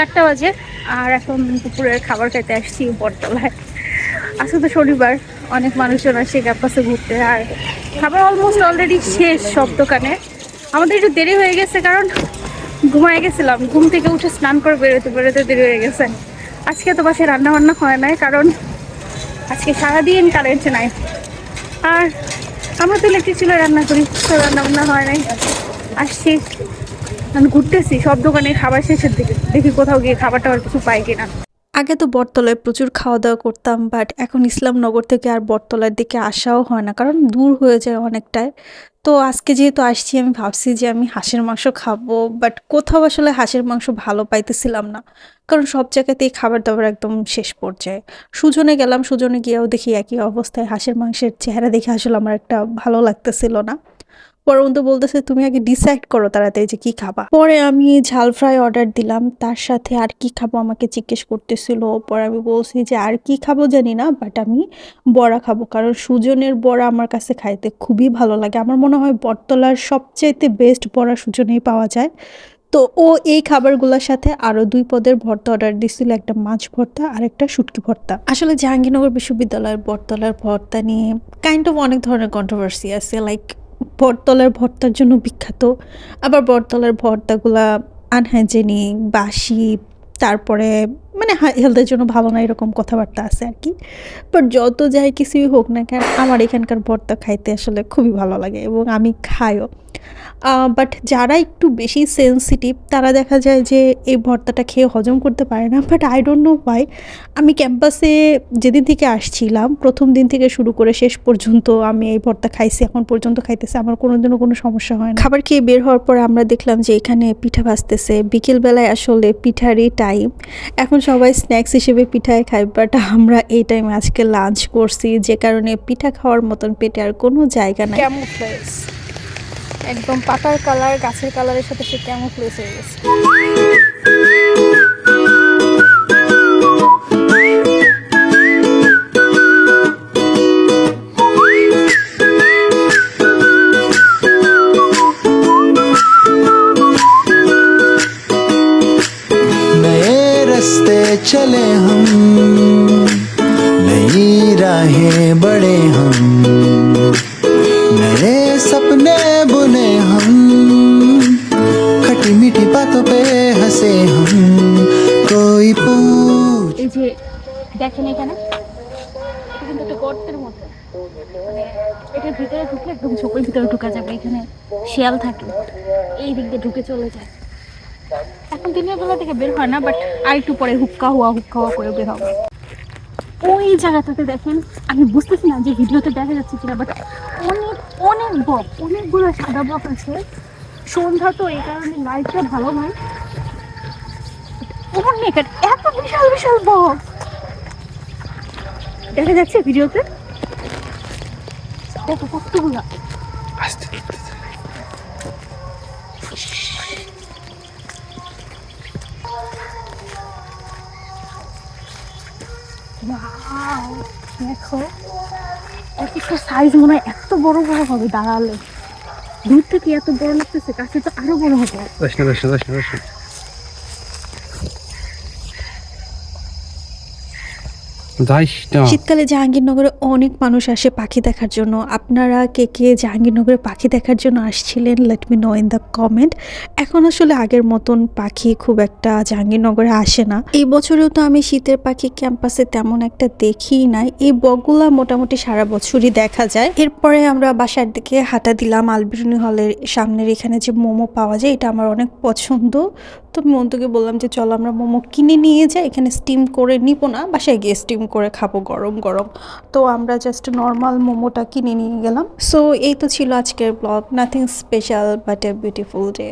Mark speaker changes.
Speaker 1: চারটা বাজে, আর এখন দুপুরের খাবার খেতে আসছি বটতলায় আজকে তো শনিবার, অনেক মানুষজন আসছে ক্যাম্পাসে ঘুরতে, আর খাবার অলমোস্ট অলরেডি শেষ সব দোকানে। আমাদের একটু দেরি হয়ে গেছে, কারণ ঘুমায় গেছিলাম। ঘুম থেকে উঠে স্নান করে বেরোতে বেরোতে দেরি হয়ে গেছে। আজকে তো বাসায় রান্না বান্না হয় নাই, কারণ আজকে সারাদিন কারেন্ট নাই। আর আমরা তো ইলেকট্রিক চুলে রান্না করি, তো রান্না বান্না হয় নাই। আসছি। ঘুরতেছি, সব দোকানে খাবার শেষের দিকে। দেখি কোথাও গিয়ে খাবার টাবার কিছু পাই কিনা।
Speaker 2: আগে তো বটতলায় প্রচুর খাওয়া দাওয়া করতাম বাট এখন ইসলামনগর থেকে আর বটতলার দিকে আসাও হয় না, কারণ দূর হয়ে যায় অনেকটাই। তো আজকে যেহেতু আসছি, আমি ভাবছি যে আমি হাঁসের মাংস খাব বাট কোথাও আসলে হাঁসের মাংস ভালো পাইতেছিলাম না, কারণ সব জায়গাতেই খাবার দাবার একদম শেষ পর্যায়ে। সুজনে গেলাম, সুজনে গিয়েও দেখি একই অবস্থায় হাঁসের মাংসের চেহারা দেখে আসলে আমার একটা ভালো লাগতেছিল না। পরবন্তু বলতেছে, তুমি আগে ডিসাইড করো তাড়াতাড়ি যে কি খাবা। পরে আমি ঝাল ফ্রাই অর্ডার দিলাম, তার সাথে আর কি খাব আমাকে জিজ্ঞেস করতেছিল। পরে আমি বলছি যে, আর কি খাব জানি না বাট আমি বড়া খাব। কারণ সুজনের বড়া আমার কাছে খাইতে খুবই ভালো লাগে। আমার মনে হয় বটতলার সবচাইতে বেস্ট বড়া সুজনেই পাওয়া যায়। তো ও এই খাবারগুলোর সাথে আরও দুই পদের ভর্তা অর্ডার দিছিল, একটা মাছ ভর্তা আর একটা শুটকি ভর্তা। আসলে জাহাঙ্গীরনগর বিশ্ববিদ্যালয়ের বটতলার ভর্তা নিয়ে কাইন্ড অফ অনেক ধরনের কন্ট্রোভার্সি আছে। লাইক বটতলার ভর্তার জন্য বিখ্যাত। আবার বটতলার ভর্তাগুলা আনহাইজেনিক বাসি, তারপরে মানে হেলথের জন্য ভালো না এরকম কথাবার্তা আছে আর কি। বাট যত যাই কিছুই হোক না কেন, আমার এখানকার ভর্তা খাইতে আসলে খুবই ভালো লাগে এবং আমি খাইও। বাট যারা একটু বেশি সেন্সিটিভ তারা দেখা যায় যে এই ভর্তাটা খেয়ে হজম করতে পারে না। But I don't know why আমি ক্যাম্পাসে যেদিন থেকে আসছিলাম, প্রথম দিন থেকে শুরু করে শেষ পর্যন্ত আমি এই ভর্তা খাইছি, এখন পর্যন্ত খাইতেছি। আমার কোনোদিনও কোনো সমস্যা হয় না। খাবার খেয়ে বের হওয়ার পর আমরা দেখলাম যে এখানে পিঠা ভাজতেছে। বিকেলবেলায় আসলে পিঠারই টাইম এখন সবাই স্ন্যাক্স হিসেবে পিঠায় খায় বাট আমরা এই টাইমে আজকে লাঞ্চ করছি। যে কারণে পিঠা খাওয়ার মতন পেটে আর কোনো জায়গা নাই।
Speaker 1: একদম পাতার কালার গাছের কালারের সাথে সে ক্যামোফ্লেজ হয়ে গেছে
Speaker 3: नए रास्ते चले हम नई राहें बढ़े हम नए सपने मीठी बातों पे हंसे हम कोई पूछ
Speaker 1: এই যে দেখেন এখানে এটা কিন্তু একটা গর্তের মতো মানে এটার ভিতরে ঢুকলে একদম ঝোপের ভিতরে ঢুকা যাবে এখানে শিয়াল থাকে এই দিক দিয়ে ঢুকে চলে যায় এখন দিনের বেলা থেকে বের হয় না বাট আর একটু পরে হুক্কা হওয়া হুক্কা হওয়া করে বের হবে ওই জায়গাটাতে দেখেন আমি বুঝতেছি না যে ভিডিওতে দেখা যাচ্ছে কিনা বাট অনেক অনেক বক অনেকগুলো সাদা বক আছে সন্ধ্যা তো এই কারণে লাইটটা ভালো নয় অনেক এত বিশাল বিশাল বক দেখা যাচ্ছে ভিডিওতে? দেখো কতগুলো। দেখো এক একটা সাইজ মনে হয় এত বড় বড় হবে দাঁড়ালে। দূর থেকে এত বড় লাগতেছে কাছে তো আরও বড় হবে।
Speaker 2: শীতকালে জাহাঙ্গীরনগরে অনেক মানুষ আসে পাখি দেখার জন্য। আপনারা কে কে জাহাঙ্গীরনগরে পাখি দেখার জন্য আসছিলেন let me know in the comment এখন আসলে আগের মতন পাখি খুব একটা জাহাঙ্গীরনগরে আসে না। এই বছরেও তো আমি শীতের পাখি ক্যাম্পাসে তেমন একটা দেখিই নাই। এই বগুলা মোটামুটি সারা বছরই দেখা যায়। এরপরে আমরা বাসার দিকে হাঁটা দিলাম, আলবিরুনি হলের সামনের এখানে যে মোমো পাওয়া যায়, এটা আমার অনেক পছন্দ। তো মন্তুকে বললাম যে, চলো আমরা মোমো কিনে নিয়ে যাই, এখানে স্টিম করে নিব না, বাসায় গিয়ে স্টিম করে খাব গরম গরম। তো আমরা জাস্ট নর্মাল মোমোটা কিনে নিয়ে গেলাম। সো এই তো ছিল আজকের blog nothing special but a beautiful day